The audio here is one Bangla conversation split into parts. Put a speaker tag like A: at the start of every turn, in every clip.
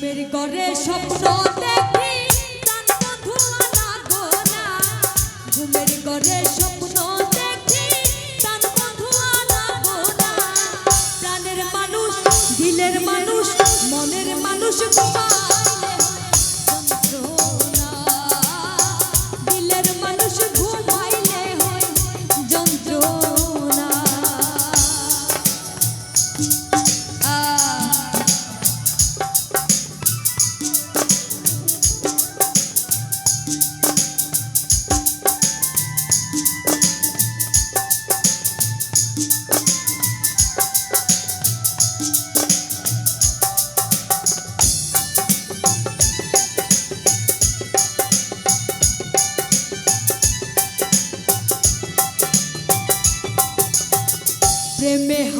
A: রূপের করে স্বপ্ন দেখি ঘুমের করে স্বপ্ন দেখি তার বন্ধু প্রাণের মানুষ, দিলের মানুষ, মনের মানুষ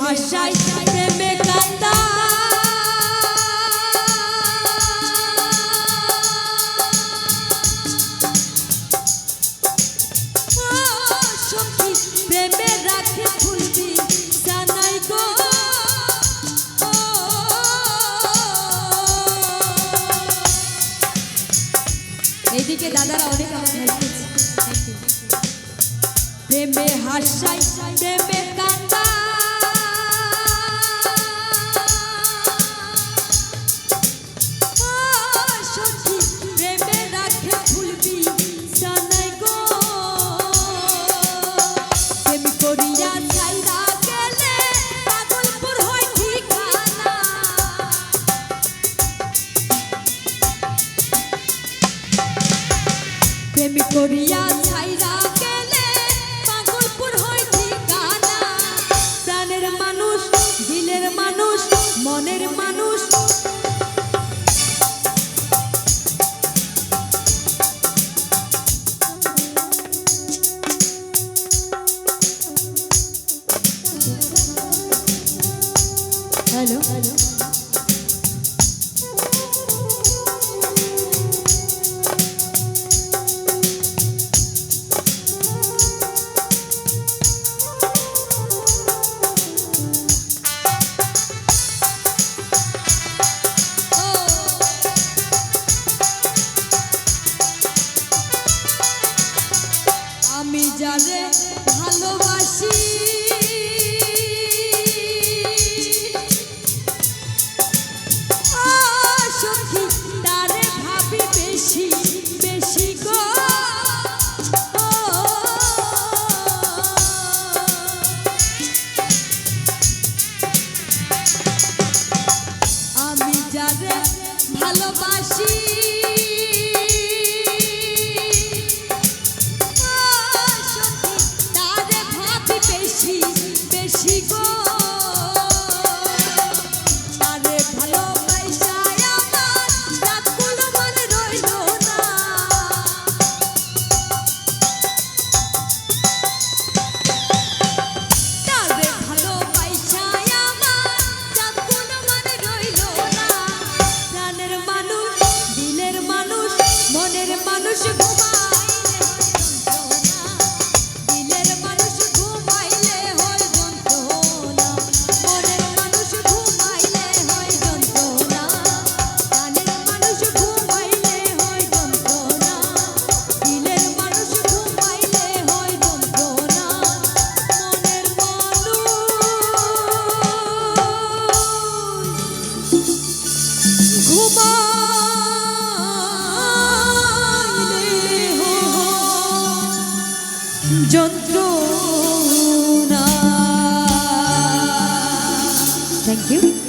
A: ভাষায় প্রেমে কাতা প্রেমে দাদারা অনেক আমার প্রেমে হাসাই হ্যালো হ্যালো আমি যারে যন্ত্রণা। Thank you